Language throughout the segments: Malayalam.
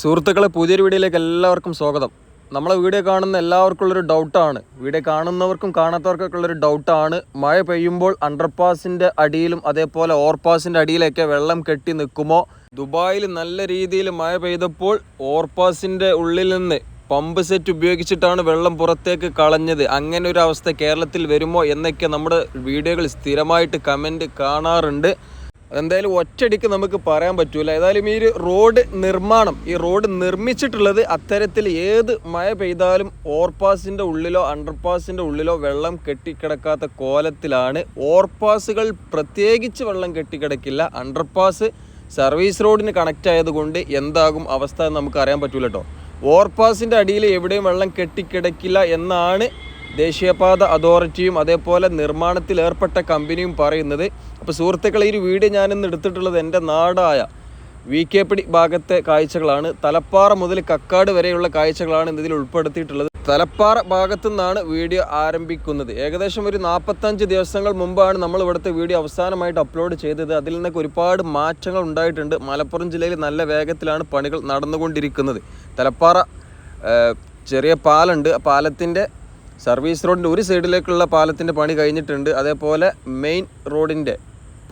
സുഹൃത്തുക്കളെ പുതിയൊരു വീഡിയോയിലേക്ക് എല്ലാവർക്കും സ്വാഗതം. നമ്മളെ വീഡിയോ കാണുന്ന എല്ലാവർക്കും ഉള്ളൊരു ഡൗട്ടാണ് വീഡിയോ കാണുന്നവർക്കും കാണാത്തവർക്കൊക്കെ ഉള്ളൊരു ഡൗട്ടാണ് മഴ പെയ്യുമ്പോൾ അണ്ടർപാസിന്റെ അടിയിലും അതേപോലെ ഓവർപാസിന്റെ അടിയിലൊക്കെ വെള്ളം കെട്ടി നിൽക്കുമോ? ദുബായിൽ നല്ല രീതിയിൽ മഴ പെയ്തപ്പോൾ ഓവർപാസിന്റെ ഉള്ളിൽ നിന്ന് പമ്പ് സെറ്റ് ഉപയോഗിച്ചിട്ടാണ് വെള്ളം പുറത്തേക്ക് കളഞ്ഞത്. അങ്ങനെ ഒരു അവസ്ഥ കേരളത്തിൽ വരുമോ എന്നൊക്കെ നമ്മുടെ വീഡിയോകൾ സ്ഥിരമായിട്ട് കമന്റ് കാണാറുണ്ട്. അതെന്തായാലും ഒറ്റയടിക്ക് നമുക്ക് പറയാൻ പറ്റൂല. ഏതായാലും ഈ ഒരു റോഡ് നിർമ്മാണം ഈ റോഡ് നിർമ്മിച്ചിട്ടുള്ളത് അത്തരത്തിൽ ഏത് മഴ പെയ്താലും ഓവർപാസിന്റെ ഉള്ളിലോ അണ്ടർപാസിന്റെ ഉള്ളിലോ വെള്ളം കെട്ടിക്കിടക്കാത്ത കോലത്തിലാണ് ഓവർപാസുകൾ പ്രത്യേകിച്ച് വെള്ളം കെട്ടിക്കിടക്കില്ല. അണ്ടർപാസ് സർവീസ് റോഡിന് കണക്റ്റ് ആയതുകൊണ്ട് എന്താകും അവസ്ഥ എന്ന് നമുക്ക് അറിയാൻ പറ്റൂല കേട്ടോ ഓവർപാസിന്റെ അടിയിൽ എവിടെയും വെള്ളം കെട്ടിക്കിടക്കില്ല എന്നാണ് ദേശീയപാത അതോറിറ്റിയും അതേപോലെ നിർമ്മാണത്തിൽ ഏർപ്പെട്ട കമ്പനിയും പറയുന്നത്. അപ്പോൾ സുഹൃത്തുക്കളെ ഈ വീഡിയോ ഞാനിന്ന് എടുത്തിട്ടുള്ളത് എന്റെ നാടായ വി കെ പിടി ഭാഗത്തെ കാഴ്ചകളാണ്. തലപ്പാറ മുതൽ കക്കാട് വരെയുള്ള കാഴ്ചകളാണ് ഇതിൽ ഉൾപ്പെടുത്തിയിട്ടുള്ളത്. തലപ്പാറ ഭാഗത്തു നിന്നാണ് വീഡിയോ ആരംഭിക്കുന്നത്. ഏകദേശം ഒരു നാൽപ്പത്തഞ്ച് ദിവസങ്ങൾ മുമ്പാണ് നമ്മൾ ഇവിടുത്തെ വീഡിയോ അവസാനമായിട്ട് അപ്ലോഡ് ചെയ്തത്. അതിൽ നിന്നൊക്കെ ഒരുപാട് മാറ്റങ്ങൾ ഉണ്ടായിട്ടുണ്ട്. മലപ്പുറം ജില്ലയിൽ നല്ല വേഗത്തിലാണ് പണികൾ നടന്നുകൊണ്ടിരിക്കുന്നത്. തലപ്പാറ ചെറിയ പാലുണ്ട് ആ പാലത്തിന്റെ സർവീസ് റോഡിന്റെ ഒരു സൈഡിലേക്കുള്ള പാലത്തിന്റെ പണി കഴിഞ്ഞിട്ടുണ്ട്. അതേപോലെ മെയിൻ റോഡിന്റെ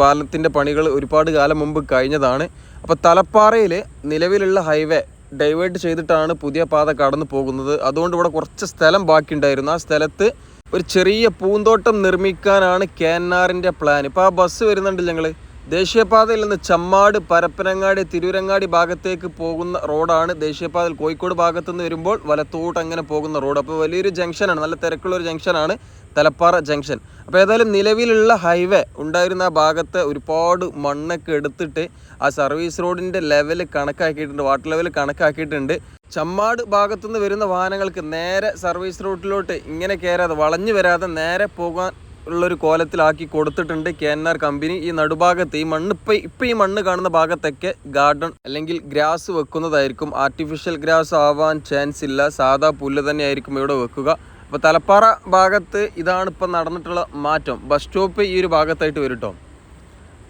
പാലത്തിന്റെ പണികൾ ഒരുപാട് കാലം മുമ്പ് കഴിഞ്ഞതാണ്. അപ്പോൾ തലപ്പാറയിൽ നിലവിലുള്ള ഹൈവേ ഡൈവേർട്ട് ചെയ്തിട്ടാണ് പുതിയ പാത കടന്നു പോകുന്നത്. അതുകൊണ്ട് ഇവിടെ കുറച്ച് സ്ഥലം ബാക്കിയുണ്ടായിരുന്നു. ആ സ്ഥലത്ത് ഒരു ചെറിയ പൂന്തോട്ടം നിർമ്മിക്കാനാണ് കെ എൻ ആറിന്റെ പ്ലാൻ ഇപ്പോൾ ആ ബസ് വരുന്നുണ്ട് ഞങ്ങൾ ദേശീയപാതയിൽ നിന്ന് ചമ്മാട് പരപ്പനങ്ങാടി തിരൂരങ്ങാടി ഭാഗത്തേക്ക് പോകുന്ന റോഡാണ് ദേശീയപാതയിൽ കോഴിക്കോട് ഭാഗത്തുനിന്ന് വരുമ്പോൾ വലത്തോട്ട് അങ്ങനെ പോകുന്ന റോഡ്. അപ്പോൾ വലിയൊരു ജംഗ്ഷനാണ് നല്ല തിരക്കുള്ളൊരു ജംഗ്ഷനാണ് തലപ്പാറ ജംഗ്ഷൻ. അപ്പോൾ ഏതായാലും നിലവിലുള്ള ഹൈവേ ഉണ്ടായിരുന്ന ആ ഭാഗത്ത് ഒരുപാട് മണ്ണൊക്കെ എടുത്തിട്ട് ആ സർവീസ് റോഡിന്റെ ലെവൽ കണക്കാക്കിയിട്ടുണ്ട് വാട്ടർ ലെവൽ കണക്കാക്കിയിട്ടുണ്ട്. ചമ്മാട് ഭാഗത്തുനിന്ന് വരുന്ന വാഹനങ്ങൾക്ക് നേരെ സർവീസ് റൂട്ടിലോട്ട് ഇങ്ങനെ കയറാതെ വളഞ്ഞു വരാതെ നേരെ പോകാൻ ഉള്ളൊരു കോലത്തിലാക്കി കൊടുത്തിട്ടുണ്ട് കെ എൻ ആർ കമ്പനി. ഈ നടുഭാഗത്ത് ഈ മണ്ണ് ഇപ്പം ഇപ്പം ഈ മണ്ണ് കാണുന്ന ഭാഗത്തൊക്കെ ഗാർഡൻ അല്ലെങ്കിൽ ഗ്രാസ് വെക്കുന്നതായിരിക്കും. ആർട്ടിഫിഷ്യൽ ഗ്രാസ് ആവാൻ ചാൻസ് ഇല്ല. സാധാ പുല്ല് തന്നെയായിരിക്കും ഇവിടെ വെക്കുക. അപ്പോൾ തലപ്പാറ ഭാഗത്ത് ഇതാണ് ഇപ്പം നടന്നിട്ടുള്ള മാറ്റം. ബസ് സ്റ്റോപ്പ് ഈ ഒരു ഭാഗത്തായിട്ട് വരും കേട്ടോ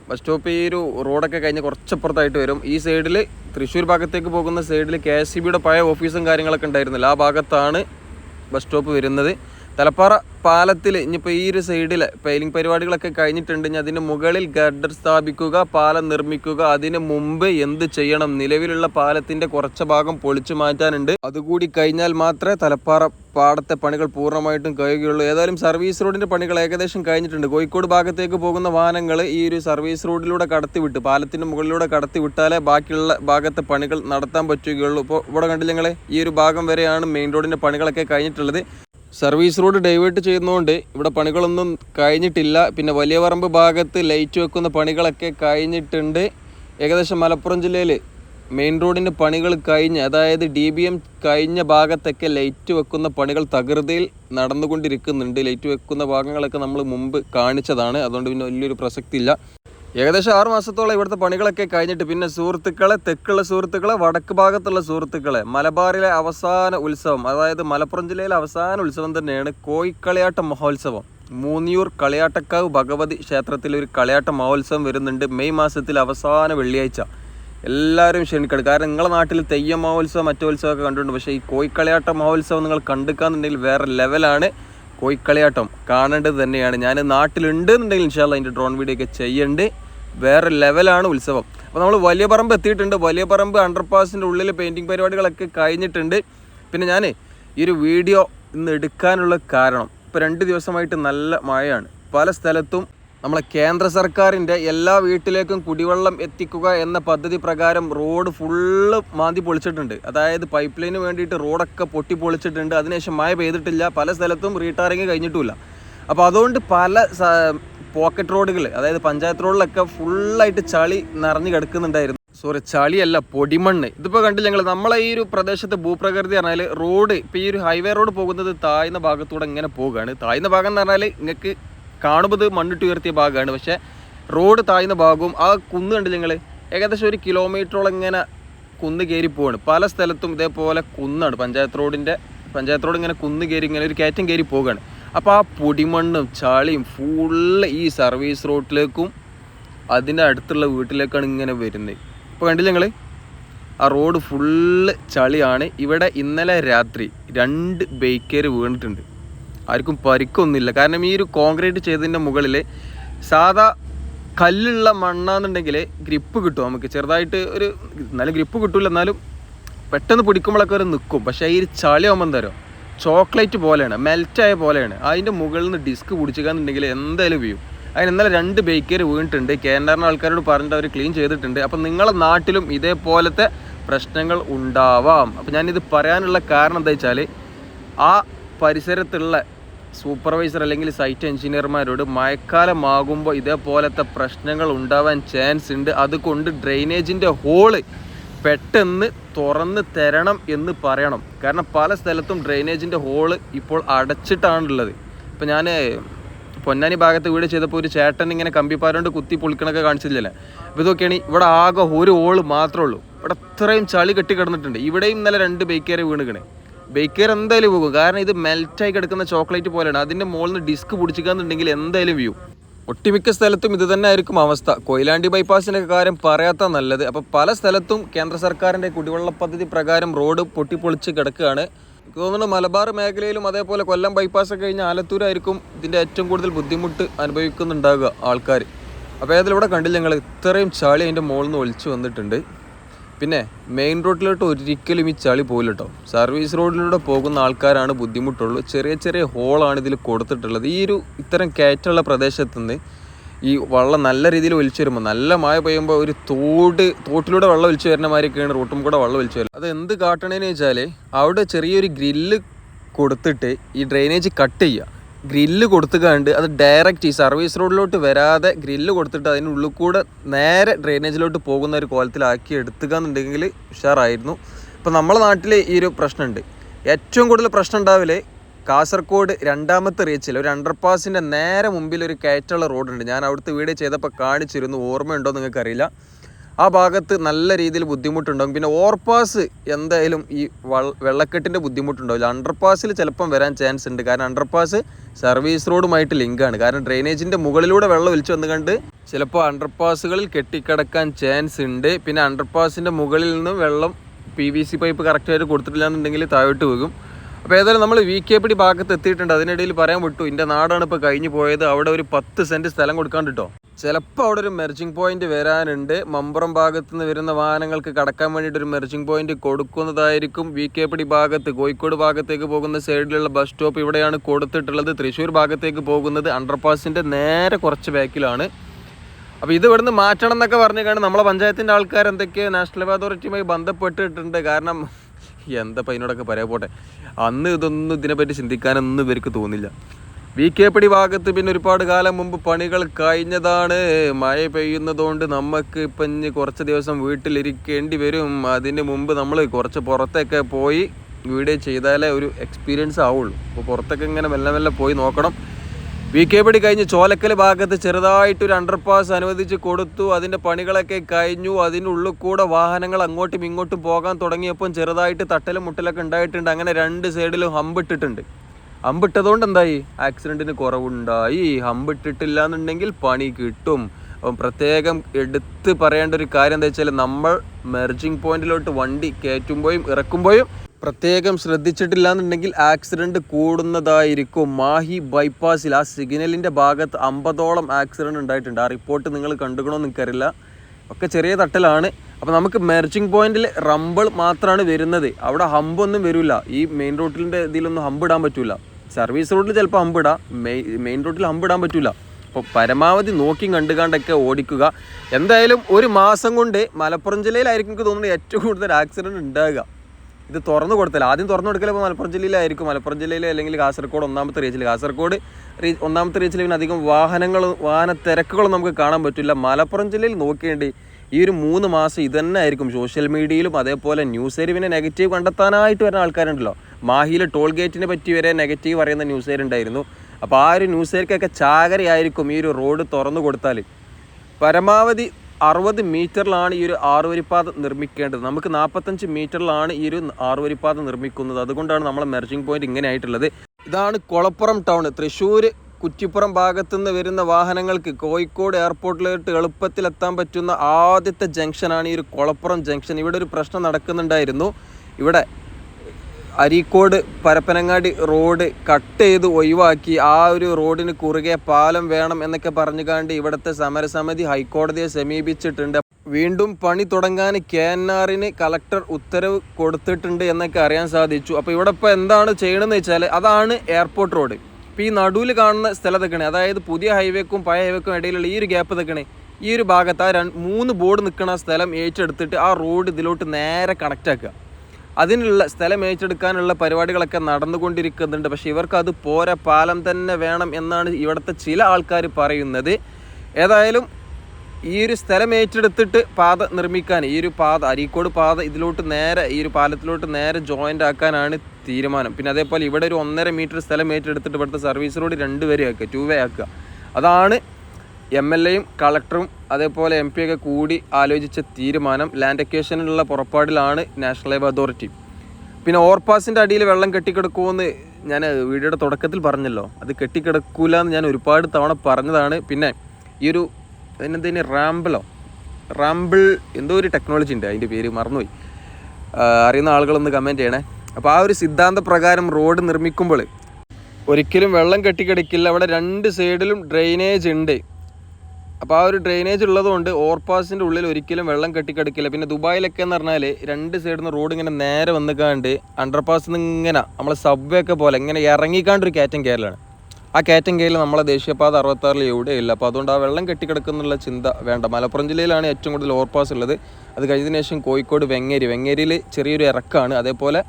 ബസ് സ്റ്റോപ്പ് ഈ ഒരു റോഡൊക്കെ കഴിഞ്ഞ് കുറച്ചപ്പുറത്തായിട്ട് വരും. ഈ സൈഡിൽ തൃശ്ശൂർ ഭാഗത്തേക്ക് പോകുന്ന സൈഡിൽ കെ എസ് സി ബിയുടെ പഴയ ഓഫീസും കാര്യങ്ങളൊക്കെ ഉണ്ടായിരുന്നില്ല. ആ ഭാഗത്താണ് ബസ് സ്റ്റോപ്പ് വരുന്നത്. തലപ്പാറ പാലത്തിൽ ഇനിയിപ്പോൾ ഈ ഒരു സൈഡിൽ പെയിലിംഗ് പരിപാടികളൊക്കെ കഴിഞ്ഞിട്ടുണ്ട്. ഇനി അതിന് മുകളിൽ ഗഡർ സ്ഥാപിക്കുക പാലം നിർമ്മിക്കുക. അതിന് മുമ്പ് എന്ത് ചെയ്യണം? നിലവിലുള്ള പാലത്തിന്റെ കുറച്ച് ഭാഗം പൊളിച്ചു മാറ്റാനുണ്ട്. അതുകൂടി കഴിഞ്ഞാൽ മാത്രമേ തലപ്പാറ പാടത്തെ പണികൾ പൂർണമായിട്ടും കഴിയുകയുള്ളൂ. ഏതായാലും സർവീസ് റോഡിന്റെ പണികൾ ഏകദേശം കഴിഞ്ഞിട്ടുണ്ട്. കോഴിക്കോട് ഭാഗത്തേക്ക് പോകുന്ന വാഹനങ്ങൾ ഈ ഒരു സർവീസ് റോഡിലൂടെ കടത്തിവിട്ട്. പാലത്തിന്റെ മുകളിലൂടെ കടത്തിവിട്ടാലേ ബാക്കിയുള്ള ഭാഗത്തെ പണികൾ നടത്താൻ പറ്റുകയുള്ളൂ. ഇപ്പോൾ ഇവിടെ കണ്ടില്ല ഞങ്ങളെ ഈ ഒരു ഭാഗം വരെയാണ് മെയിൻ റോഡിന്റെ പണികളൊക്കെ കഴിഞ്ഞിട്ടുള്ളത്. സർവീസ് റോഡ് ഡൈവേർട്ട് ചെയ്യുന്നതുകൊണ്ട് ഇവിടെ പണികളൊന്നും കഴിഞ്ഞിട്ടില്ല. പിന്നെ വലിയ പറമ്പ് ഭാഗത്ത് ലൈറ്റ് വെക്കുന്ന പണികളൊക്കെ കഴിഞ്ഞിട്ടുണ്ട്. ഏകദേശം മലപ്പുറം ജില്ലയിൽ മെയിൻ റോഡിന്റെ പണികൾ കഴിഞ്ഞ് അതായത് ഡി ബി എം കഴിഞ്ഞ ഭാഗത്തൊക്കെ ലൈറ്റ് വെക്കുന്ന പണികൾ തകൃതിയിൽ നടന്നുകൊണ്ടിരിക്കുന്നുണ്ട്. ലൈറ്റ് വെക്കുന്ന ഭാഗങ്ങളൊക്കെ നമ്മൾ മുമ്പ് കാണിച്ചതാണ്. അതുകൊണ്ട് പിന്നെ വലിയൊരു പ്രസക്തി ഇല്ല ഏകദേശം ആറ് മാസത്തോളം ഇവിടുത്തെ പണികളൊക്കെ കഴിഞ്ഞിട്ട് പിന്നെ സുഹൃത്തുക്കളെ തെക്കുള്ള സുഹൃത്തുക്കളെ വടക്ക് ഭാഗത്തുള്ള സുഹൃത്തുക്കളെ മലബാറിലെ അവസാന ഉത്സവം അതായത് മലപ്പുറം ജില്ലയിലെ അവസാന ഉത്സവം തന്നെയാണ് കോയിക്കളിയാട്ട മഹോത്സവം. മൂന്നിയൂർ കളിയാട്ടക്കാവ് ഭഗവതി ക്ഷേത്രത്തിൽ ഒരു കളിയാട്ട മഹോത്സവം വരുന്നുണ്ട് മെയ് മാസത്തിൽ അവസാന വെള്ളിയാഴ്ച. എല്ലാവരും ക്ഷണിക്കണം. കാരണം നിങ്ങളെ നാട്ടിൽ തെയ്യം മഹോത്സവം മറ്റു ഉത്സവമൊക്കെ കണ്ടിട്ടുണ്ട്. പക്ഷേ ഈ കോയിക്കളിയാട്ട മഹോത്സവം നിങ്ങൾ കണ്ടുക്കാന്നുണ്ടെങ്കിൽ വേറെ ലെവലാണ് കോയിക്കളിയാട്ടം കാണേണ്ടത് തന്നെയാണ്. ഞാൻ നാട്ടിലുണ്ട് എന്നുണ്ടെങ്കിൽ ഇൻഷാല്ല അതിന്റെ ഡ്രോൺ വീഡിയോ ഒക്കെ ചെയ്യേണ്ട. വേറെ ലെവലാണ് ഉത്സവം. അപ്പോൾ നമ്മൾ വലിയ പറമ്പ് എത്തിയിട്ടുണ്ട്. വലിയ പറമ്പ് അണ്ടർപാസിന്റെ ഉള്ളിൽ പെയിന്റിങ് പരിപാടികളൊക്കെ കഴിഞ്ഞിട്ടുണ്ട്. പിന്നെ ഞാൻ ഈ ഒരു വീഡിയോ ഇന്ന് എടുക്കാനുള്ള കാരണം ഇപ്പോൾ രണ്ട് ദിവസമായിട്ട് നല്ല മഴയാണ്. പല സ്ഥലത്തും നമ്മളെ കേന്ദ്ര സർക്കാരിന്റെ എല്ലാ വീട്ടിലേക്കും കുടിവെള്ളം എത്തിക്കുക എന്ന പദ്ധതി പ്രകാരം റോഡ് ഫുള്ള് മാന്തി പൊളിച്ചിട്ടുണ്ട്. അതായത് പൈപ്പ് ലൈന് വേണ്ടിയിട്ട് റോഡൊക്കെ പൊട്ടി പൊളിച്ചിട്ടുണ്ട്. അതിനുശേഷം മഴ പെയ്തിട്ടില്ല. പല സ്ഥലത്തും റീടാറിങ് കഴിഞ്ഞിട്ടുമില്ല. അപ്പോൾ അതുകൊണ്ട് പല പോക്കറ്റ് റോഡുകൾ അതായത് പഞ്ചായത്ത് റോഡിലൊക്കെ ഫുള്ളായിട്ട് ചളി നിറഞ്ഞു കിടക്കുന്നുണ്ടായിരുന്നു. സോറി ചളിയല്ല പൊടിമണ്ണ്. ഇതിപ്പോൾ കണ്ടില്ല ഞങ്ങൾ നമ്മളെ ഈ ഒരു പ്രദേശത്തെ ഭൂപ്രകൃതി പറഞ്ഞാൽ റോഡ് ഇപ്പോൾ ഈ ഒരു ഹൈവേ റോഡ് പോകുന്നത് താഴ്ന്ന ഭാഗത്തൂടെ ഇങ്ങനെ പോവുകയാണ്. താഴ്ന്ന ഭാഗം എന്ന് പറഞ്ഞാൽ നിങ്ങൾക്ക് കാണുമ്പോൾ മണ്ണിട്ട് ഉയർത്തിയ ഭാഗമാണ്. പക്ഷേ റോഡ് താഴ്ന്ന ഭാഗവും ആ കുന്ന് കണ്ടില്ല നിങ്ങൾ ഏകദേശം ഒരു കിലോമീറ്ററോളം ഇങ്ങനെ കുന്ന് കയറി പോവാണ്. പല സ്ഥലത്തും ഇതേപോലെ കുന്നാണ്. പഞ്ചായത്ത് റോഡിന്റെ പഞ്ചായത്ത് റോഡ് ഇങ്ങനെ കുന്ന് കയറി ഇങ്ങനെ ഒരു കയറ്റം കയറി പോവുകയാണ്. അപ്പോൾ ആ പൊടിമണ്ണും ചാളിയും ഫുള്ള് ഈ സർവീസ് റോഡിലേക്കും അതിന്റെ അടുത്തുള്ള വീട്ടിലേക്കാണ് ഇങ്ങനെ വരുന്നത്. ഇപ്പോൾ കണ്ടില്ല നിങ്ങൾ ആ റോഡ് ഫുള്ള് ചളിയാണ്. ഇവിടെ ഇന്നലെ രാത്രി രണ്ട് ബൈക്കേർ വീണിട്ടുണ്ട്. ആർക്കും പരിക്കൊന്നുമില്ല. കാരണം ഈ ഒരു കോൺക്രീറ്റ് ചെയ്തതിന്റെ മുകളിൽ സാധാ കല്ലുള്ള മണ്ണാന്നുണ്ടെങ്കിൽ ഗ്രിപ്പ് കിട്ടും നമുക്ക്. ചെറുതായിട്ട് ഒരു എന്നാലും ഗ്രിപ്പ് കിട്ടില്ല എന്നാലും പെട്ടെന്ന് പിടിക്കുമ്പോഴൊക്കെ ഒരു നിൽക്കും പക്ഷേ ഈ ചളി ആകുമ്പം തരും ചോക്ലേറ്റ് പോലെയാണ് മെൽറ്റായ പോലെയാണ്. അതിന്റെ മുകളിൽ നിന്ന് ഡിസ്ക് പിടിച്ചിക്കാന്നുണ്ടെങ്കിൽ എന്തായാലും വീഴും. അതിന് ഇന്നലെ രണ്ട് ബേക്കർ വീണിട്ടുണ്ട്. കേന്ദ്രന ആൾക്കാരോട് പറഞ്ഞിട്ട് അവർ ക്ലീൻ ചെയ്തിട്ടുണ്ട്. അപ്പം നിങ്ങളെ നാട്ടിലും ഇതേപോലത്തെ പ്രശ്നങ്ങൾ ഉണ്ടാവാം. അപ്പം ഞാനിത് പറയാനുള്ള കാരണം എന്താ വെച്ചാൽ ആ പരിസരത്തുള്ള സൂപ്പർവൈസർ അല്ലെങ്കിൽ സൈറ്റ് എഞ്ചിനീയർമാരോട് മഴക്കാലമാകുമ്പോൾ ഇതേപോലത്തെ പ്രശ്നങ്ങൾ ഉണ്ടാവാൻ ചാൻസ് ഉണ്ട്. അതുകൊണ്ട് ഡ്രെയിനേജിന്റെ ഹോൾ പെട്ടെന്ന് തുറന്ന് തരണം എന്ന് പറയണം. കാരണം പല സ്ഥലത്തും ഡ്രെയിനേജിന്റെ ഹോൾ ഇപ്പോൾ അടച്ചിട്ടാണുള്ളത്. ഇപ്പം ഞാൻ പൊന്നാനി ഭാഗത്ത് വീട് ചെയ്തപ്പോൾ ഒരു ചേട്ടൻ ഇങ്ങനെ കമ്പിപ്പാരോണ്ട് കുത്തി പൊളിക്കണൊക്കെ കാണിച്ചില്ലല്ലേ അപ്പോൾ ഇതൊക്കെയാണ് ഇവിടെ ആകെ ഒരു ഹോൾ മാത്രമേ ഉള്ളൂ. ഇവിടെ അത്രയും ചളി കെട്ടി കിടന്നിട്ടുണ്ട്. ഇവിടെയും ഇന്നലെ രണ്ട് ബൈക്കേറെ വീണുകണേ ബേക്കർ എന്തായാലും പോകും. കാരണം ഇത് മെൽറ്റായി കിടക്കുന്ന ചോക്ലേറ്റ് പോലെയാണ്. അതിന്റെ മുകളിൽ നിന്ന് ഡിസ്ക് പിടിച്ചിക്കാന്നുണ്ടെങ്കിൽ എന്തായാലും വ്യൂ. ഒട്ടുമിക്ക സ്ഥലത്തും ഇത് തന്നെ ആയിരിക്കും അവസ്ഥ. കൊയിലാണ്ടി ബൈപ്പാസിന്റെ കാര്യം പറയാത്ത നല്ലത്. അപ്പോൾ പല സ്ഥലത്തും കേന്ദ്ര സർക്കാരിന്റെ കുടിവെള്ള പദ്ധതി പ്രകാരം റോഡ് പൊട്ടിപ്പൊളിച്ച് കിടക്കുകയാണ്. എനിക്ക് തോന്നുന്നു മലബാർ മേഖലയിലും അതേപോലെ കൊല്ലം ബൈപ്പാസ് കഴിഞ്ഞ ആലത്തൂരായിരിക്കും ഇതിന്റെ ഏറ്റവും കൂടുതൽ ബുദ്ധിമുട്ട് അനുഭവിക്കുന്നുണ്ടാകുക ആൾക്കാർ അപ്പോൾ ഏതായാലും ഇവിടെ കണ്ടില്ല ഞങ്ങൾ ഇത്രയും ചാളി അതിന്റെ മുകളിൽ നിന്ന് ഒളിച്ചു വന്നിട്ടുണ്ട്. പിന്നെ മെയിൻ റോഡിലോട്ട് ഒരിക്കലും ഈ ചളി പോയില്ല കേട്ടോ സർവീസ് റോഡിലൂടെ പോകുന്ന ആൾക്കാരാണ് ബുദ്ധിമുട്ടുള്ളൂ. ചെറിയ ചെറിയ ഹോളാണ് ഇതിൽ കൊടുത്തിട്ടുള്ളത്. ഈ ഒരു ഇത്തരം കയറ്റുള്ള പ്രദേശത്ത് നിന്ന് ഈ വെള്ളം നല്ല രീതിയിൽ ഒലിച്ചു വരുമ്പോൾ നല്ല മഴ പെയ്യുമ്പോൾ ഒരു തോട് തോട്ടിലൂടെ വെള്ളം ഒലിച്ചു വരുന്ന മാതിരിയൊക്കെയാണ് റോട്ടും കൂടെ വെള്ളം ഒലിച്ചു വരുന്നത്. അത് എന്ത് കാട്ടണേന്ന് വെച്ചാൽ അവിടെ ചെറിയൊരു ഗ്രില്ല് കൊടുത്തിട്ട് ഈ ഡ്രെയിനേജ് കട്ട് ചെയ്യുക. ഗ്രില്ല് കൊടുത്തുകാണ്ട് അത് ഡയറക്റ്റ് ഈ സർവീസ് റോഡിലോട്ട് വരാതെ ഗ്രില്ല് കൊടുത്തിട്ട് അതിനുള്ളിൽ കൂടെ നേരെ ഡ്രെയിനേജിലോട്ട് പോകുന്ന ഒരു കോലത്തിലാക്കി എടുത്തുക എന്നുണ്ടെങ്കിൽ ഉഷാറായിരുന്നു. ഇപ്പം നമ്മളെ നാട്ടിൽ ഈ ഒരു പ്രശ്നമുണ്ട്. ഏറ്റവും കൂടുതൽ പ്രശ്നം ഉണ്ടാവില്ലേ കാസർഗോഡ് രണ്ടാമത്തെ റീച്ചിൽ ഒരു അണ്ടർപാസിന്റെ നേരെ മുമ്പിൽ ഒരു കയറ്റുള്ള റോഡുണ്ട് ഞാൻ അവിടുത്തെ വീഡിയോ ചെയ്തപ്പോൾ കാണിച്ചിരുന്നു. ഓർമ്മയുണ്ടോ നിങ്ങൾക്കറിയില്ല. ആ ഭാഗത്ത് നല്ല രീതിയിൽ ബുദ്ധിമുട്ടുണ്ടാകും പിന്നെ ഓവർപാസ് എന്തായാലും ഈ വെള്ളക്കെട്ടിന്റെ ബുദ്ധിമുട്ടുണ്ടാവില്ല. അണ്ടർപാസിൽ ചിലപ്പം വരാൻ ചാൻസ് ഉണ്ട്. കാരണം അണ്ടർപാസ് സർവീസ് റോഡുമായിട്ട് ലിങ്കാണ് കാരണം ഡ്രെയിനേജിന്റെ മുകളിലൂടെ വെള്ളം ഒലിച്ചു വന്നു കണ്ട് ചിലപ്പോൾ അണ്ടർപാസുകളിൽ കെട്ടിക്കിടക്കാൻ ചാൻസ് ഉണ്ട്. പിന്നെ അണ്ടർപാസിന്റെ മുകളിൽ നിന്ന് വെള്ളം പി വി സി പൈപ്പ് കറക്റ്റായിട്ട് കൊടുത്തിട്ടില്ല എന്നുണ്ടെങ്കിൽ താഴോട്ട് പോകും അപ്പോൾ ഏതായാലും നമ്മൾ വി കെ പിടി ഭാഗത്ത് എത്തിയിട്ടുണ്ട്. അതിനിടയിൽ പറയാൻ വിട്ടു. എന്റെ നാടാണ് ഇപ്പോൾ കഴിഞ്ഞു പോയത്. അവിടെ ഒരു പത്ത് സെന്റ് സ്ഥലം കൊടുക്കാണ്ട് കേട്ടോ ചിലപ്പോൾ അവിടെ ഒരു മെർജിങ് പോയിന്റ് വരാനുണ്ട്. മമ്പുറം ഭാഗത്ത് നിന്ന് വരുന്ന വാഹനങ്ങൾക്ക് കടക്കാൻ വേണ്ടിയിട്ട് ഒരു മെർജിങ് പോയിന്റ് കൊടുക്കുന്നതായിരിക്കും. വി കെ പടി ഭാഗത്ത് കോഴിക്കോട് ഭാഗത്തേക്ക് പോകുന്ന സൈഡിലുള്ള ബസ് സ്റ്റോപ്പ് ഇവിടെയാണ് കൊടുത്തിട്ടുള്ളത്. തൃശ്ശൂർ ഭാഗത്തേക്ക് പോകുന്നത് അണ്ടർപാസിന്റെ നേരെ കുറച്ച് ബാക്കിലാണ് അപ്പോൾ ഇത് ഇവിടുന്ന് മാറ്റണം എന്നൊക്കെ പറഞ്ഞു കാരണം നമ്മളെ പഞ്ചായത്തിന്റെ ആൾക്കാർ എന്തൊക്കെയോ നാഷണൽ അതോറിറ്റിയുമായി ബന്ധപ്പെട്ടിട്ടുണ്ട്. കാരണം എന്താ ഇതിനോടൊക്കെ പറയാൻ പോട്ടെ. അന്ന് ഇതൊന്നും ഇതിനെപ്പറ്റി ചിന്തിക്കാനൊന്നും ഇവർക്ക് തോന്നില്ല. വി കെ പടി ഭാഗത്ത് പിന്നെ ഒരുപാട് കാലം മുമ്പ് പണികൾ കഴിഞ്ഞതാണ്. മഴ പെയ്യുന്നതുകൊണ്ട് നമുക്ക് ഇപ്പം ഇനി കുറച്ച് ദിവസം വീട്ടിലിരിക്കേണ്ടി വരും. അതിന് മുമ്പ് നമ്മൾ കുറച്ച് പുറത്തൊക്കെ പോയി വീഡിയോ ചെയ്താലേ ഒരു എക്സ്പീരിയൻസ് ആവുള്ളൂ. അപ്പോൾ പുറത്തൊക്കെ ഇങ്ങനെ മെല്ലെ മെല്ലെ പോയി നോക്കണം. വി കെ പടി കഴിഞ്ഞ് ചോലക്കൽ ഭാഗത്ത് ചെറുതായിട്ടൊരു അണ്ടർപാസ് അനുവദിച്ച് കൊടുത്തു. അതിന്റെ പണികളൊക്കെ കഴിഞ്ഞു. അതിന്റെ ഉള്ളിൽ കൂടെ വാഹനങ്ങൾ അങ്ങോട്ടും ഇങ്ങോട്ടും പോകാൻ തുടങ്ങിയപ്പം ചെറുതായിട്ട് തട്ടലും മുട്ടലൊക്കെ ഉണ്ടായിട്ടുണ്ട്. അങ്ങനെ രണ്ട് സൈഡിലും ഹമ്പിട്ടിട്ടുണ്ട് ഹമ്പിട്ടതുകൊണ്ട് എന്തായി? ആക്സിഡന്റിന് കുറവുണ്ടായി. ഹമ്പിട്ടിട്ടില്ല എന്നുണ്ടെങ്കിൽ പണി കിട്ടും. അപ്പം പ്രത്യേകം എടുത്ത് പറയേണ്ട ഒരു കാര്യം എന്താ വെച്ചാൽ നമ്മൾ മെർജിങ് പോയിന്റിലോട്ട് വണ്ടി കയറ്റുമ്പോഴും ഇറക്കുമ്പോഴും പ്രത്യേകം ശ്രദ്ധിച്ചിട്ടില്ല എന്നുണ്ടെങ്കിൽ ആക്സിഡന്റ് കൂടുന്നതായിരിക്കും. മാഹി ബൈപ്പാസിൽ ആ സിഗ്നലിന്റെ ഭാഗത്ത് അമ്പതോളം ആക്സിഡന്റ് ഉണ്ടായിട്ടുണ്ട്. ആ റിപ്പോർട്ട് നിങ്ങൾ കണ്ടുകണമെന്ന് എനിക്കറിയില്ല ഒക്കെ ചെറിയ തട്ടലാണ്. അപ്പോൾ നമുക്ക് മെർജിങ് പോയിന്റിൽ റമ്പിൾ മാത്രമാണ് വരുന്നത്. അവിടെ ഹമ്പൊന്നും വരില്ല ഈ മെയിൻ റോട്ടിന്റെ ഇതിലൊന്നും ഹമ്പ് ഇടാൻ പറ്റില്ല സർവീസ് റോഡിൽ ചിലപ്പോൾ അമ്പിടാം മെയിൻ മെയിൻ റോഡിൽ അമ്പിടാൻ പറ്റില്ല അപ്പോൾ പരമാവധി നോക്കി കണ്ടുകാണ്ടൊക്കെ ഓടിക്കുക. എന്തായാലും ഒരു മാസം കൊണ്ട് മലപ്പുറം ജില്ലയിലായിരിക്കും എനിക്ക് തോന്നുന്നത് ഏറ്റവും കൂടുതൽ ആക്സിഡന്റ് ഉണ്ടാകുക ഇത് തുറന്നു കൊടുത്തില്ല ആദ്യം തുറന്നു കൊടുക്കൽ ഇപ്പോൾ മലപ്പുറം ജില്ലയിലായിരിക്കും. മലപ്പുറം ജില്ലയിൽ അല്ലെങ്കിൽ കാസർഗോഡ് ഒന്നാമത്തെ റീച്ചിൽ കാസർഗോഡ് റീ ഒന്നാമത്തെ റീച്ചിൽ പിന്നെ അധികം വാഹനങ്ങൾ വാഹന തിരക്കുകളും നമുക്ക് കാണാൻ പറ്റില്ല. മലപ്പുറം ജില്ലയിൽ നോക്കേണ്ടി ഈ ഒരു മൂന്ന് മാസം ഇത് തന്നെ ആയിരിക്കും സോഷ്യൽ മീഡിയയിലും അതേപോലെ ന്യൂസ് പിന്നെ നെഗറ്റീവ് കണ്ടെത്താനായിട്ട് വരുന്ന ആൾക്കാരുണ്ടല്ലോ. മാഹിയിലെ ടോൾ ഗേറ്റിനെ പറ്റി വരെ നെഗറ്റീവ് പറയുന്ന ന്യൂസ് ഉണ്ടായിരുന്നു. അപ്പോൾ ആ ഒരു ന്യൂസ് ചാകരയായിരിക്കും ഈ ഒരു റോഡ് തുറന്നു കൊടുത്താൽ പരമാവധി അറുപത് മീറ്ററിലാണ് ഈ ഒരു ആറുവരിപ്പാത നിർമ്മിക്കേണ്ടത്. നമുക്ക് നാൽപ്പത്തഞ്ച് മീറ്ററിലാണ് ഈ ഒരു ആറുവരിപ്പാത നിർമ്മിക്കുന്നത്. അതുകൊണ്ടാണ് നമ്മളെ മെർജിങ് പോയിന്റ് ഇങ്ങനെ ആയിട്ടുള്ളത്. ഇതാണ് കൊളപ്പുറം ടൗൺ തൃശ്ശൂർ കുറ്റിപ്പുറം ഭാഗത്തു നിന്ന് വരുന്ന വാഹനങ്ങൾക്ക് കോഴിക്കോട് എയർപോർട്ടിലോട്ട് എളുപ്പത്തിൽ എത്താൻ പറ്റുന്ന ആദ്യത്തെ ജംഗ്ഷനാണ് ഈ ഒരു കുളപ്പുറം ജംഗ്ഷൻ. ഇവിടെ ഒരു പ്രശ്നം നടക്കുന്നുണ്ടായിരുന്നു. ഇവിടെ അരീക്കോട് പരപ്പനങ്ങാടി റോഡ് കട്ട് ചെയ്ത് ഒഴിവാക്കി ആ ഒരു റോഡിന് കുറുകെ പാലം വേണം എന്നൊക്കെ പറഞ്ഞു പറഞ്ഞുകാണ്ട് ഇവിടുത്തെ സമരസമിതി ഹൈക്കോടതിയെ സമീപിച്ചിട്ടുണ്ട്. വീണ്ടും പണി തുടങ്ങാൻ കെ എൻ ആറിന് കളക്ടർ ഉത്തരവ് കൊടുത്തിട്ടുണ്ട് എന്നൊക്കെ അറിയാൻ സാധിച്ചു. അപ്പോൾ ഇവിടെ ഇപ്പോൾ എന്താണ് ചെയ്യണമെന്ന് വെച്ചാൽ അതാണ് എയർപോർട്ട് റോഡ്. ഇപ്പോൾ ഈ നടുവിൽ കാണുന്ന സ്ഥലത്തൊക്കെയാണ് അതായത് പുതിയ ഹൈവേക്കും പഴയ ഹൈവേക്കും ഇടയിലുള്ള ഈ ഒരു ഗ്യാപ്പ് ഇതൊക്കെയാണ്. ഈ ഒരു ഭാഗത്ത് ആ രണ്ട് മൂന്ന് ബോർഡ് നിൽക്കുന്ന സ്ഥലം ഏറ്റെടുത്തിട്ട് ആ റോഡ് ഇതിലോട്ട് നേരെ കണക്റ്റ് ആക്കുക. അതിനുള്ള സ്ഥലം ഏറ്റെടുക്കാനുള്ള പരിപാടികളൊക്കെ നടന്നുകൊണ്ടിരിക്കുന്നുണ്ട്. പക്ഷേ ഇവർക്ക് അത് പോരാ പാലം തന്നെ വേണം എന്നാണ് ഇവിടുത്തെ ചില ആൾക്കാർ പറയുന്നത്. ഏതായാലും ഈ ഒരു സ്ഥലം ഏറ്റെടുത്തിട്ട് പാത നിർമ്മിക്കാൻ ഈ ഒരു പാത അരീക്കോട് പാത ഇതിലോട്ട് നേരെ ഈ ഒരു പാലത്തിലോട്ട് നേരെ ജോയിന്റ് ആക്കാനാണ് തീരുമാനം. പിന്നെ അതേപോലെ ഇവിടെ ഒരു ഒന്നര മീറ്റർ സ്ഥലം ഏറ്റെടുത്തിട്ട് ഇവിടുത്തെ സർവീസ് റോഡ് രണ്ട് വരെ ആക്കുക ടു വേ ആക്കുക. അതാണ് എം എൽ എയും കളക്ടറും അതേപോലെ എം പി ഒക്കെ കൂടി ആലോചിച്ച തീരുമാനം. ലാൻഡ് അക്വേഷനിലുള്ള പുറപ്പാടിലാണ് നാഷണൽ ഹൈവേ അതോറിറ്റി പിന്നെ ഓവർപാസിന്റെ അടിയിൽ വെള്ളം കെട്ടിക്കിടക്കുമെന്ന് ഞാൻ വീഡിയോയുടെ തുടക്കത്തിൽ പറഞ്ഞല്ലോ. അത് കെട്ടിക്കിടക്കൂല എന്ന് ഞാൻ ഒരുപാട് തവണ പറഞ്ഞതാണ്. പിന്നെ ഈ ഒരു അതിനെന്തേന് റാമ്പിളോ റാമ്പിൾ എന്തോ ഒരു ടെക്നോളജി ഉണ്ട് അതിന്റെ പേര് മറന്നുപോയി. അറിയുന്ന ആളുകളൊന്ന് കമന്റ് ചെയ്യണേ. അപ്പോൾ ആ ഒരു സിദ്ധാന്ത പ്രകാരം റോഡ് നിർമ്മിക്കുമ്പോൾ ഒരിക്കലും വെള്ളം കെട്ടിക്കിടക്കില്ല. അവിടെ രണ്ട് സൈഡിലും ഡ്രെയിനേജ് ഉണ്ട്. അപ്പോൾ ആ ഒരു ഡ്രെയിനേജ് ഉള്ളതുകൊണ്ട് ഓവർപാസിന്റെ ഉള്ളിൽ ഒരിക്കലും വെള്ളം കെട്ടിക്കിടക്കില്ല. പിന്നെ ദുബായിലൊക്കെ എന്ന് പറഞ്ഞാൽ രണ്ട് സൈഡിൽ നിന്ന് റോഡ് ഇങ്ങനെ നേരെ വന്നിക്കാണ്ട് അണ്ടർപാസ് ഇങ്ങനെ നമ്മളെ സബ്വേ ഒക്കെ പോലെ ഇങ്ങനെ ഇറങ്ങിക്കാണ്ടൊരു കയറ്റം കയറലാണ് ആ കയറ്റം കയറിൽ നമ്മളെ ദേശീയപാത അറുപത്താറിൽ എവിടെയില്ല അപ്പോൾ അതുകൊണ്ട് ആ വെള്ളം കെട്ടിക്കിടക്കുന്നുള്ള ചിന്ത വേണ്ട. മലപ്പുറം ജില്ലയിലാണ് ഏറ്റവും കൂടുതൽ ഓവർപാസ് ഉള്ളത്. അത് കഴിഞ്ഞതിന് ശേഷം കോഴിക്കോട് വെങ്ങേരി. വെങ്ങേരിയിൽ ചെറിയൊരു ഇറക്കമാണ് അതേപോലെ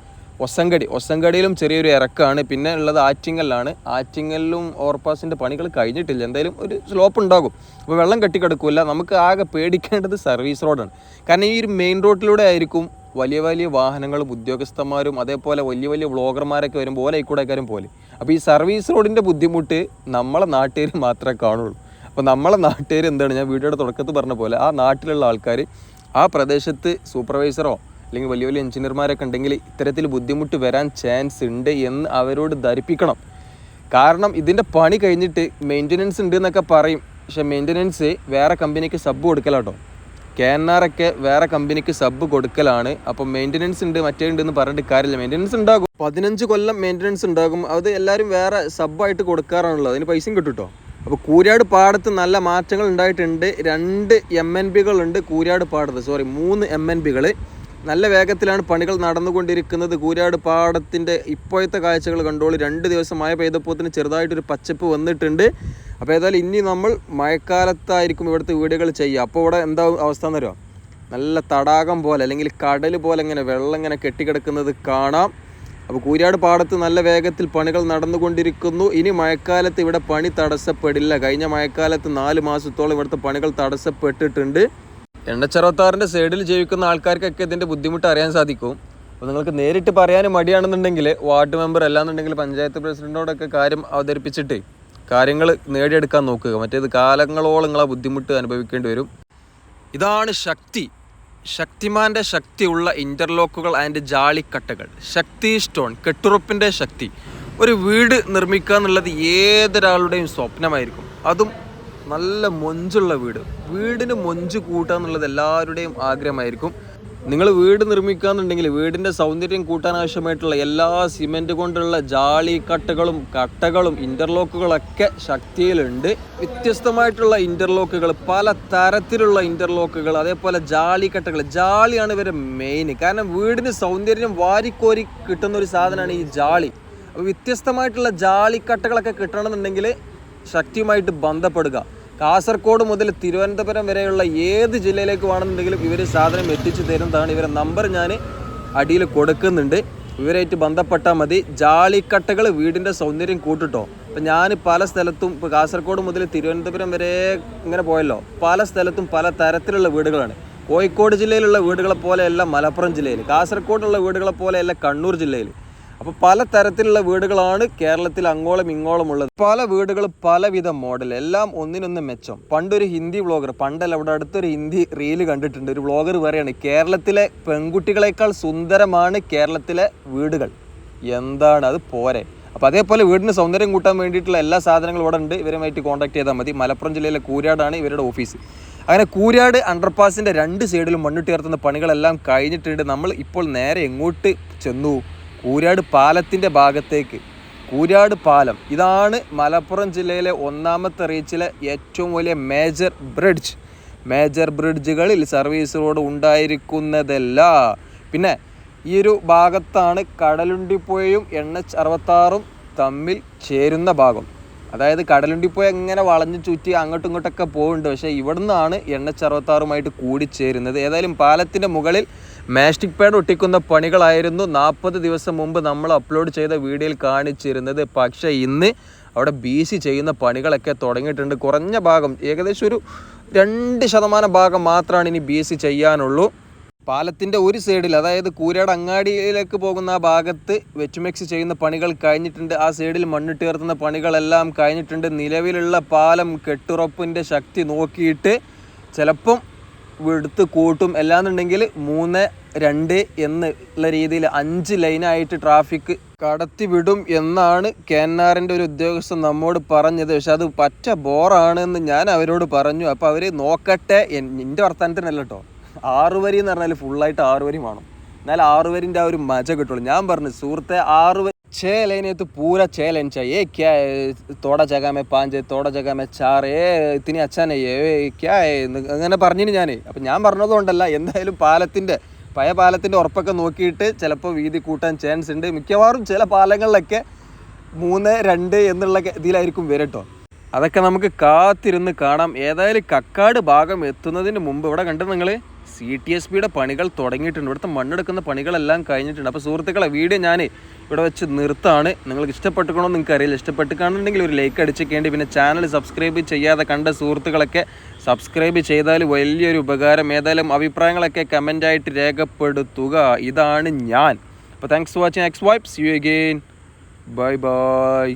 ഒസങ്കടി. ഒസങ്കടിയിലും ചെറിയൊരു ഇറക്കാണ്. പിന്നെ ഉള്ളത് ആറ്റിങ്ങലിലാണ്. ആറ്റിങ്ങലിലും ഓവർപാസിന്റെ പണികൾ കഴിഞ്ഞിട്ടില്ല. എന്തായാലും ഒരു സ്ലോപ്പ് ഉണ്ടാകും. അപ്പോൾ വെള്ളം കെട്ടിക്കിടക്കില്ല നമുക്ക് ആകെ പേടിക്കേണ്ടത് സർവീസ് റോഡാണ് കാരണം ഈ ഒരു മെയിൻ റോഡിലൂടെ ആയിരിക്കും വലിയ വലിയ വാഹനങ്ങളും ഉദ്യോഗസ്ഥന്മാരും അതേപോലെ വലിയ വലിയ വ്ളോഗർമാരൊക്കെ വരുമ്പോൾ ഓല ഇക്കൂടെക്കാരും പോലെ അപ്പോൾ ഈ സർവീസ് റോഡിന്റെ ബുദ്ധിമുട്ട് നമ്മളെ നാട്ടുകാർ മാത്രമേ കാണുള്ളൂ. അപ്പോൾ നമ്മളെ നാട്ടുകാർ എന്താണ്? ഞാൻ വീഡിയോയുടെ തുടക്കത്തിൽ പറഞ്ഞ പോലെ ആ നാട്ടിലുള്ള ആൾക്കാർ ആ പ്രദേശത്ത് സൂപ്പർവൈസറോ അല്ലെങ്കിൽ വലിയ വലിയ എഞ്ചിനീയർമാരൊക്കെ ഉണ്ടെങ്കിൽ ഇത്തരത്തിൽ ബുദ്ധിമുട്ട് വരാൻ ചാൻസ് ഉണ്ട് എന്ന് അവരോട് ധരിപ്പിക്കണം. കാരണം ഇതിന്റെ പണി കഴിഞ്ഞിട്ട് മെയിന്റനൻസ് ഉണ്ട് എന്നൊക്കെ പറയും. പക്ഷെ മെയിന്റനൻസ് വേറെ കമ്പനിക്ക് സബ് കൊടുക്കലാട്ടോ കെ എൻ ആർ ഒക്കെ വേറെ കമ്പനിക്ക് സബ് കൊടുക്കലാണ്. അപ്പം മെയിന്റനൻസ് ഉണ്ട് മറ്റേ ഉണ്ട് എന്ന് പറഞ്ഞിട്ട് കാര്യമില്ല. മെയിന്റനൻസ് ഉണ്ടാകും. പതിനഞ്ച് കൊല്ലം മെയിന്റനൻസ് ഉണ്ടാകും. അത് എല്ലാവരും വേറെ സബ്ബായിട്ട് കൊടുക്കാറാണല്ലോ അതിന് പൈസയും കിട്ടും കേട്ടോ അപ്പോൾ കൂരാട് പാടത്ത് നല്ല മാറ്റങ്ങൾ ഉണ്ടായിട്ടുണ്ട്. രണ്ട് എം എൻ പികളുണ്ട് കൂരാട് പാടത്ത്. സോറി മൂന്ന് എം എൻ പികൾ നല്ല വേഗത്തിലാണ് പണികൾ നടന്നുകൊണ്ടിരിക്കുന്നത്. കൂരാട് പാടത്തിന്റെ ഇപ്പോഴത്തെ കാഴ്ചകൾ കണ്ടോളൂ. രണ്ട് ദിവസം മഴ പെയ്തപ്പോത്തിന് ചെറുതായിട്ടൊരു പച്ചപ്പ് വന്നിട്ടുണ്ട്. അപ്പോൾ ഏതായാലും ഇനി നമ്മൾ മഴക്കാലത്തായിരിക്കും ഇവിടുത്തെ വീടുകൾ ചെയ്യുക. അപ്പോൾ ഇവിടെ എന്താ അവസ്ഥ എന്ന് അറിയോ? നല്ല തടാകം പോലെ അല്ലെങ്കിൽ കടൽ പോലെ ഇങ്ങനെ വെള്ളം ഇങ്ങനെ കെട്ടിക്കിടക്കുന്നത് കാണാം. അപ്പോൾ കൂരാട് പാടത്ത് നല്ല വേഗത്തിൽ പണികൾ നടന്നുകൊണ്ടിരിക്കുന്നു. ഇനി മഴക്കാലത്ത് ഇവിടെ പണി തടസ്സപ്പെടില്ല. കഴിഞ്ഞ മഴക്കാലത്ത് നാല് മാസത്തോളം ഇവിടുത്തെ പണികൾ തടസ്സപ്പെട്ടിട്ടുണ്ട്. എണ്ണച്ചെറുപത്താറിന്റെ സൈഡിൽ ജീവിക്കുന്ന ആൾക്കാർക്കൊക്കെ ഇതിന്റെ ബുദ്ധിമുട്ട് അറിയാൻ സാധിക്കും. അപ്പോൾ നിങ്ങൾക്ക് നേരിട്ട് പറയാൻ മടിയാണെന്നുണ്ടെങ്കിൽ വാർഡ് മെമ്പർ അല്ലാന്നുണ്ടെങ്കിൽ പഞ്ചായത്ത് പ്രസിഡന്റിനോടൊക്കെ കാര്യം അവതരിപ്പിച്ചിട്ട് കാര്യങ്ങൾ നേടിയെടുക്കാൻ നോക്കുക. മറ്റേത് കാലങ്ങളോളം നിങ്ങളെ ബുദ്ധിമുട്ട് അനുഭവിക്കേണ്ടി വരും. ഇതാണ് ശക്തി. ശക്തിമാന്റെ ശക്തിയുള്ള ഇന്റർലോക്കുകൾ ആൻഡ് ജാളിക്കട്ടകൾ. ശക്തി സ്റ്റോൺ കെട്ടുറപ്പിന്റെ ശക്തി. ഒരു വീട് നിർമ്മിക്കുക എന്നുള്ളത് ഏതൊരാളുടെയും സ്വപ്നമായിരിക്കും. അതും നല്ല മൊഞ്ചുള്ള വീട്. വീടിന് മൊഞ്ച് കൂട്ടുക എന്നുള്ളത് എല്ലാവരുടെയും ആഗ്രഹമായിരിക്കും. നിങ്ങൾ വീട് നിർമ്മിക്കുകയെന്നുണ്ടെങ്കിൽ വീടിന്റെ സൗന്ദര്യം കൂട്ടാൻ ആവശ്യമായിട്ടുള്ള എല്ലാ സിമെന്റ് കൊണ്ടുള്ള ജാളി കട്ടകളും കട്ടകളും ഇന്റർലോക്കുകളൊക്കെ ശക്തിയിലുണ്ട്. വ്യത്യസ്തമായിട്ടുള്ള ഇന്റർലോക്കുകൾ പല തരത്തിലുള്ള ഇന്റർലോക്കുകൾ അതേപോലെ ജാളി കട്ടകൾ. ജാളിയാണ് ഇവരെ മെയിൻ കാരണം വീടിന് സൗന്ദര്യം വാരിക്കോരി കിട്ടുന്ന ഒരു സാധനമാണ് ഈ ജാളി. അപ്പോൾ വ്യത്യസ്തമായിട്ടുള്ള ജാളിക്കട്ടകളൊക്കെ കിട്ടണമെന്നുണ്ടെങ്കിൽ ശക്തിയുമായിട്ട് ബന്ധപ്പെടുക. കാസർഗോഡ് മുതൽ തിരുവനന്തപുരം വരെയുള്ള ഏത് ജില്ലയിലേക്ക് വേണമെന്നുണ്ടെങ്കിലും ഇവർ സാധനം എത്തിച്ചു തരുന്നതാണ്. ഇവരെ നമ്പർ ഞാൻ അടിയിൽ കൊടുക്കുന്നുണ്ട്. ഇവരായിട്ട് ബന്ധപ്പെട്ടാൽ മതി. ജാളിക്കട്ടകൾ വീടിന്റെ സൗന്ദര്യം കൂട്ടിട്ടോ. അപ്പം ഞാൻ പല സ്ഥലത്തും ഇപ്പോൾ കാസർഗോഡ് മുതൽ തിരുവനന്തപുരം വരെ ഇങ്ങനെ പോയല്ലോ. പല സ്ഥലത്തും പല തരത്തിലുള്ള വീടുകളാണ്. കോഴിക്കോട് ജില്ലയിലുള്ള വീടുകളെ പോലെയല്ല മലപ്പുറം ജില്ലയിൽ കാസർഗോഡുള്ള വീടുകളെ പോലെയല്ല കണ്ണൂർ ജില്ലയിൽ അപ്പോൾ പല തരത്തിലുള്ള വീടുകളാണ് കേരളത്തിൽ അങ്ങോളം ഇങ്ങോളം ഉള്ളത്. പല വീടുകൾ പലവിധ മോഡൽ എല്ലാം ഒന്നിനൊന്ന് മെച്ചം. പണ്ടൊരു ഹിന്ദി വ്ളോഗർ പണ്ടല്ല അവിടെ അടുത്തൊരു ഹിന്ദി റീൽ കണ്ടിട്ടുണ്ട്. ഒരു വ്ളോഗർ പറയാണ് കേരളത്തിലെ പെൺകുട്ടികളെക്കാൾ സുന്ദരമാണ് കേരളത്തിലെ വീടുകൾ. എന്താണ്? അത് പോരെ. അപ്പോൾ അതേപോലെ വീടിന് സൗന്ദര്യം കൂട്ടാൻ വേണ്ടിയിട്ടുള്ള എല്ലാ സാധനങ്ങളും ഇവിടെ ഉണ്ട്. ഇവരുമായിട്ട് കോൺടാക്ട് ചെയ്താൽ മതി. മലപ്പുറം ജില്ലയിലെ കൂരാടാണ് ഇവരുടെ ഓഫീസ് അങ്ങനെ കൂരാട് അണ്ടർപാസിന്റെ രണ്ട് സൈഡിലും മണ്ണിട്ട് ചേർത്തുന്ന പണികളെല്ലാം കഴിഞ്ഞിട്ടുണ്ട്. നമ്മൾ ഇപ്പോൾ നേരെ എങ്ങോട്ട് ചെന്നു? കൂരാട് പാലത്തിന്റെ ഭാഗത്തേക്ക്. കൂരാട് പാലം. ഇതാണ് മലപ്പുറം ജില്ലയിലെ ഒന്നാമത്തെ റീച്ചിലെ ഏറ്റവും വലിയ മേജർ ബ്രിഡ്ജ് മേജർ ബ്രിഡ്ജുകളിൽ സർവീസ് റോഡ് ഉണ്ടായിരിക്കുന്നതല്ല. പിന്നെ ഈ ഒരു ഭാഗത്താണ് കടലുണ്ടിപ്പുഴയും എച്ച് അറുപത്താറും തമ്മിൽ ചേരുന്ന ഭാഗം. അതായത് കടലുണ്ടിപ്പുഴ എങ്ങനെ വളഞ്ഞു ചുറ്റി അങ്ങോട്ടും ഇങ്ങോട്ടൊക്കെ പോകുന്നുണ്ട്. പക്ഷേ ഇവിടുന്നാണ് എൻ എച്ച് അറുപത്താറുമായിട്ട് കൂടിച്ചേരുന്നത്. ഏതായാലും പാലത്തിന്റെ മുകളിൽ മാസ്റ്റിക് പാഡ് ഒട്ടിക്കുന്ന പണികളായിരുന്നു നാൽപ്പത് ദിവസം മുമ്പ് നമ്മൾ അപ്ലോഡ് ചെയ്ത വീഡിയോയിൽ കാണിച്ചിരുന്നത്. പക്ഷേ ഇന്ന് അവിടെ ബി സി ചെയ്യുന്ന പണികളൊക്കെ തുടങ്ങിയിട്ടുണ്ട്. കുറഞ്ഞ ഭാഗം ഏകദേശം ഒരു രണ്ട് ശതമാനം ഭാഗം മാത്രമാണ് ഇനി ബി സി ചെയ്യാനുള്ളൂ. പാലത്തിന്റെ ഒരു സൈഡിൽ അതായത് കൂരാട് അങ്ങാടിയിലേക്ക് പോകുന്ന ആ ഭാഗത്ത് വെച്ചുമിക്സ് ചെയ്യുന്ന പണികൾ കഴിഞ്ഞിട്ടുണ്ട്. ആ സൈഡിൽ മണ്ണിട്ട് ഉയർത്തുന്ന പണികളെല്ലാം കഴിഞ്ഞിട്ടുണ്ട്. നിലവിലുള്ള പാലം കെട്ടുറപ്പിന്റെ ശക്തി നോക്കിയിട്ട് ചിലപ്പം എടുത്ത് കൂട്ടും. അല്ലാന്നുണ്ടെങ്കിൽ മൂന്ന് രണ്ട് എന്നുള്ള രീതിയിൽ അഞ്ച് ലൈനായിട്ട് ട്രാഫിക് കടത്തി വിടും എന്നാണ് കേന്നാറിന്റെ ഒരു ഉദ്യോഗസ്ഥൻ നമ്മോട് പറഞ്ഞത്. പക്ഷെ അത് പറ്റ ബോറാണെന്ന് ഞാൻ അവരോട് പറഞ്ഞു. അപ്പോൾ അവർ നോക്കട്ടെ. എന്റെ വർത്തമാനത്തിനല്ല കേട്ടോ ആറ് വരി എന്ന് പറഞ്ഞാൽ ഫുള്ളായിട്ട് ആറ് വരി വേണം. എന്നാൽ ആറ് വരിന്റെ ആ ഒരു മജ കിട്ടുള്ളൂ. ഞാൻ പറഞ്ഞു സുഹൃത്തെ ആറ് छः लाइनें तो पूरा छः लाइन चाहिए क्या है थोड़ा जगह में पाँच है थोड़ा जगह में चार है इतनी अच्छा नहीं है ഏ, क्या है എന്ന് അങ്ങനെ പറഞ്ഞിന് ഞാൻ അപ്പം ഞാൻ പറഞ്ഞതുകൊണ്ടല്ല എന്തായാലും പാലത്തിൻ്റെ പഴയ പാലത്തിൻ്റെ ഉറപ്പൊക്കെ നോക്കിയിട്ട് ചിലപ്പോൾ വീതി കൂട്ടാൻ ചാൻസ് ഉണ്ട് മിക്കവാറും ചില പാലങ്ങളിലൊക്കെ മൂന്ന് രണ്ട് എന്നുള്ള ഇതിലായിരിക്കും വരട്ടോ അതൊക്കെ നമുക്ക് കാത്തിരുന്ന് കാണാം ഏതായാലും കക്കാട് ഭാഗം എത്തുന്നതിന് മുമ്പ് ഇവിടെ കണ്ടു നിങ്ങൾ സി ടി എസ് പിയുടെ പണികൾ തുടങ്ങിയിട്ടുണ്ട്. ഇവിടുത്തെ മണ്ണെടുക്കുന്ന പണികളെല്ലാം കഴിഞ്ഞിട്ടുണ്ട്. അപ്പോൾ സുഹൃത്തുക്കളെ വീഡിയോ ഞാൻ ഇവിടെ വെച്ച് നിർത്താണ്. നിങ്ങൾക്ക് ഇഷ്ടപ്പെട്ടുക്കണോ നിങ്ങൾക്ക് അറിയില്ല. ഇഷ്ടപ്പെട്ട് കാണുന്നുണ്ടെങ്കിൽ ഒരു ലൈക്ക് അടിച്ചേക്കേണ്ടി പിന്നെ ചാനൽ സബ്സ്ക്രൈബ് ചെയ്യാതെ കണ്ട സുഹൃത്തുക്കളൊക്കെ സബ്സ്ക്രൈബ് ചെയ്താൽ വലിയൊരു ഉപകാരം. ഏതായാലും അഭിപ്രായങ്ങളൊക്കെ കമന്റായിട്ട് രേഖപ്പെടുത്തുക. ഇതാണ് ഞാൻ. അപ്പോൾ thanks for watching X vibe see you again bye bye